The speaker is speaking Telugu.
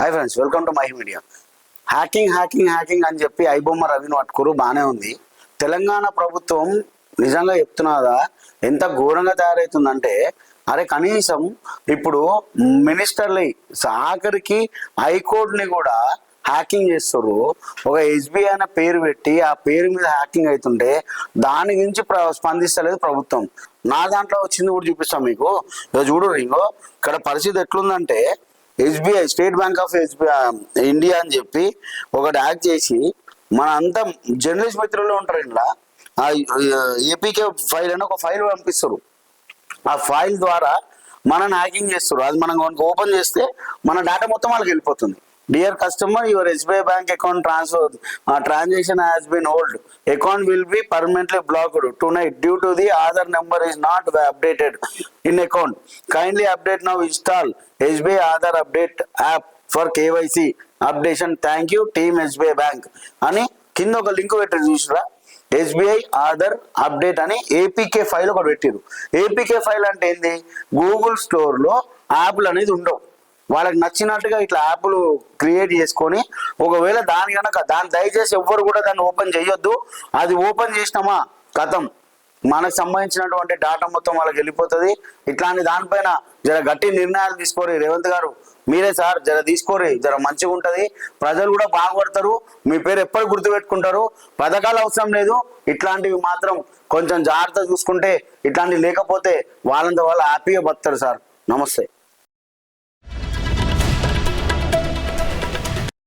Hi friends welcome to my media hacking hacking hacking అని చెప్పి ఐబొమ్మ రవిని పట్టుకురు బాగానే ఉంది. తెలంగాణ ప్రభుత్వం నిజంగా చెప్తున్నదా? ఎంత ఘోరంగా తయారవుతుందంటే అరే కనీసం ఇప్పుడు మినిస్టర్లు ఆఖరికి హైకోర్టుని కూడా హ్యాకింగ్ చేస్తారు. ఒక ఎస్బీఐ అనే పేరు పెట్టి ఆ పేరు మీద హ్యాకింగ్ అవుతుంటే దాని గురించి ప్ర- స్పందిస్తలేదు ప్రభుత్వం. నా దాంట్లో వచ్చింది కూడా చూపిస్తాం మీకు. ఇక చూడు రింగో ఇక్కడ పరిస్థితి ఎట్లుందంటే SBI state bank of SBI India అని చెప్పి ఒకటి యాక్ట్ చేసి మన అంతా జర్నలిస్ట్ మిత్రులు ఉంటారు ఇంట్లో ఆ ఏపీకే ఫైల్ అని ఒక ఫైల్ పంపిస్తారు. ఆ ఫైల్ ద్వారా మనని హ్యాకింగ్ చేస్తారు. అది మనం ఓపెన్ చేస్తే మన డేటా మొత్తం వాళ్ళకి వెళ్ళిపోతుంది. Dear customer your SBI bank account transfer transaction has been hold account will be permanently blocked tonight due to the Aadhaar number is not updated in account kindly update now install SBI Aadhaar update app for KYC updation thank you team SBI bank అని కింద ఒక లింక్ పెట్టి చూసిరా ఎస్బీఐ ఆధార్ అప్డేట్ అని ఏపీకే ఫైల్ ఒకటి పెట్టిరు. ఏపీకే ఫైల్ అంటే ఏంది? గూగుల్ స్టోర్లో యాప్లు అనేది ఉండవు. వాళ్ళకి నచ్చినట్టుగా ఇట్లా యాప్లు క్రియేట్ చేసుకొని ఒకవేళ దాని కనుక దాన్ని దయచేసి ఎవ్వరు కూడా దాన్ని ఓపెన్ చేయొద్దు. అది ఓపెన్ చేసినామా? కథం. మనకు సంబంధించినటువంటి డాటా మొత్తం వాళ్ళకి వెళ్ళిపోతుంది. ఇట్లాంటి దానిపైన జర గట్టి నిర్ణయాలు తీసుకోరి రేవంత్ గారు. మీరే సార్ జర తీసుకోరి. జర మంచిగా ఉంటుంది. ప్రజలు కూడా బాగుపడతారు. మీ పేరు ఎప్పుడు గుర్తుపెట్టుకుంటారు. పథకాలు అవసరం లేదు. ఇట్లాంటివి మాత్రం కొంచెం జాగ్రత్త చూసుకుంటే ఇట్లాంటివి లేకపోతే వాళ్ళంత వాళ్ళు హ్యాపీగా బతారు సార్. నమస్తే.